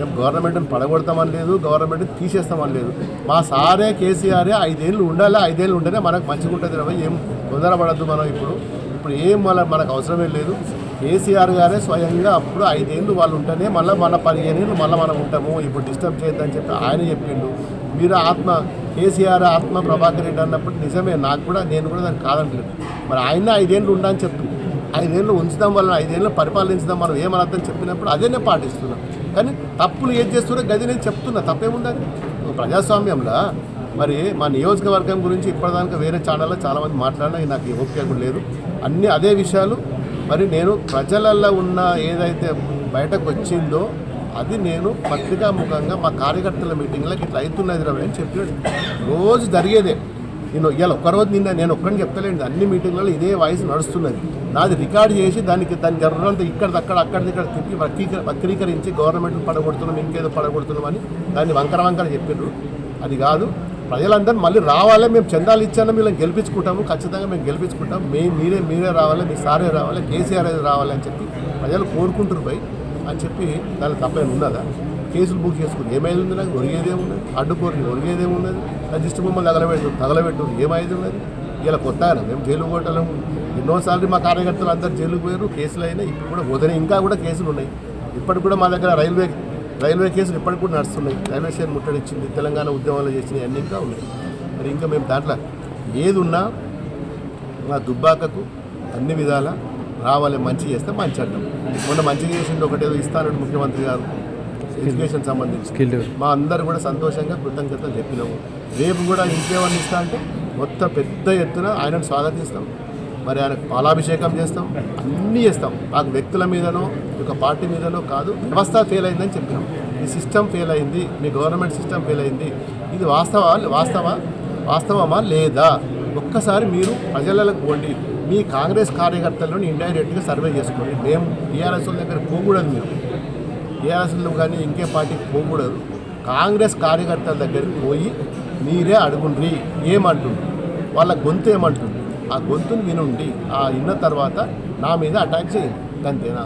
మేము గవర్నమెంట్ని పడగొడతామని లేదు గవర్నమెంట్ని తీసేస్తామని లేదు. మా సారే కేసీఆరే ఐదేళ్ళు ఉండాలి ఐదేళ్ళు ఉంటేనే మనకు మంచిగా ఉంటుంది రవ్వ ఏం తొందరపడద్దు మనం ఇప్పుడు. ఇప్పుడు ఏం మన మనకు అవసరమే లేదు. కేసీఆర్ గారే స్వయంగా అప్పుడు ఐదేళ్ళు వాళ్ళు ఉంటేనే మళ్ళీ మన పదిహేను ఏళ్ళు మళ్ళీ మనం ఉంటాము. ఇప్పుడు డిస్టర్బ్ చేయొద్దని చెప్పి ఆయన చెప్పిండు. మీరు ఆత్మ కేసీఆర్ ఆత్మ ప్రభాకర్ రెడ్డి అన్నప్పుడు నిజమే నాకు కూడా నేను కూడా దానికి కాదంటలేదు. మరి ఆయన ఐదేళ్ళు ఉండని చెప్పి ఐదేళ్ళు ఉంచడం వల్ల ఐదేళ్ళు పరిపాలించడం మనం ఏమనర్థం చెప్పినప్పుడు అదే నేను పాటిస్తున్నాను కానీ తప్పులు ఏం చేస్తున్నా గది నేను చెప్తున్నా తప్పేముందని ప్రజాస్వామ్యంలో మరి మా నియోజకవర్గం గురించి ఇప్పటిదాకా వేరే ఛానల్లో చాలామంది మాట్లాడినా నాకు ఓపిక కూడా లేదు. అన్ని అదే విషయాలు. మరి నేను ప్రజలల్లో ఉన్న ఏదైతే బయటకు వచ్చిందో అది నేను పత్రికాముఖంగా మా కార్యకర్తల మీటింగ్లకు ఇట్లా అవుతున్నది రా అని చెప్పాడు రోజు జరిగేదే. నేను ఇవాళ ఒక్కరోజు నిన్న నేను ఒక్కడిని చెప్తలేండి అన్ని మీటింగ్లలో ఇదే వాయిస్ నడుస్తున్నది. నాది రికార్డ్ చేసి దానికి దాని జర్రంతా ఇక్కడ అక్కడ అక్కడ ఇక్కడ తిప్పి వక్రీకర వక్రీకరించి గవర్నమెంట్ని పడగొడుతున్నాం ఇంకేదో పడగొడుతున్నాం అని దాన్ని వంకర వంకర చెప్పారు అది కాదు ప్రజలందరూ మళ్ళీ రావాలి మేము చందాలు ఇచ్చాను మేము గెలిపించుకుంటాము ఖచ్చితంగా మేము గెలిపించుకుంటాం మేము మీరే మీరే రావాలి మీ సారే రావాలి కేసీఆర్ అనేది రావాలి అని చెప్పి ప్రజలు కోరుకుంటున్నారు పోయి అని చెప్పి దాని తప్పేమి ఉన్నదా? కేసులు బుక్ చేసుకుని ఏమైంది ఉంది నాకు ఒరిగేదేమున్నది అడ్డుకోరు ఒరిగేదేమున్నది జస్ట్ బొమ్మలు తగలబెట్టు తగలబెట్టు ఏమైంది ఉన్నది? ఇలా కొత్త ఆయన మేము జైలు కొట్టలేము ఎన్నోసార్లు మా కార్యకర్తలు అందరు జైలుకు పోయారు కేసులు అయినాయి ఇప్పుడు కూడా పోతున్నాయి ఇంకా కూడా కేసులు ఉన్నాయి. ఇప్పటికి కూడా మా దగ్గర రైల్వే రైల్వే కేసులు ఇప్పటికి కూడా నడుస్తున్నాయి. రైల్వే స్టేషన్ ముట్టడిచ్చింది తెలంగాణ ఉద్యమాలు చేసినవి అన్నీ ఇంకా ఉన్నాయి. మరి ఇంకా మేము దాంట్లో ఏది ఉన్నా మా దుబ్బాకకు అన్ని విధాల రావాలి మంచి చేస్తే మంచి అంటాం. మొన్న మంచిగా చేసింది ఒకటేదో ఇస్తానంటే ముఖ్యమంత్రి గారు. ఎడ్యుకేషన్ సంబంధించి. స్కిల్ మా అందరు కూడా సంతోషంగా కృతజ్ఞతలు చెప్పినాము. రేపు కూడా ఇంకేమన్నా ఇస్తా అంటే మొత్తం పెద్ద ఎత్తున ఆయనను స్వాగతిస్తాం. మరి ఆయనకు పాలాభిషేకం చేస్తాం. అన్నీ చేస్తాం. మాకు వ్యక్తుల మీదనో ఒక పార్టీ మీదనో కాదు వ్యవస్థ ఫెయిల్ అయిందని చెప్పినాం. ఈ సిస్టమ్ ఫెయిల్ అయింది. మీ గవర్నమెంట్ సిస్టమ్ ఫెయిల్ అయింది. ఇది వాస్తవా? వాస్తవా? వాస్తవమా? లేదా? ఒక్కసారి మీరు ప్రజలకు పోండి. మీ కాంగ్రెస్ కార్యకర్తలను ఇండైరెక్ట్గా సర్వే చేసుకోండి. మేము టీఆర్ఎస్ వాళ్ళ దగ్గర పోకూడదు మీరు. టీఆర్ఎస్లో కానీ ఇంకే పార్టీకి పోకూడదు. కాంగ్రెస్ కార్యకర్తల దగ్గరికి పోయి మీరే అడుగుండ్రి ఏమంటుంది వాళ్ళ గొంతు ఏమంటుంది ఆ గొంతుని వినుండి ఆ విన్న తర్వాత నా మీద అటాక్ చేయండి. అంతేనా?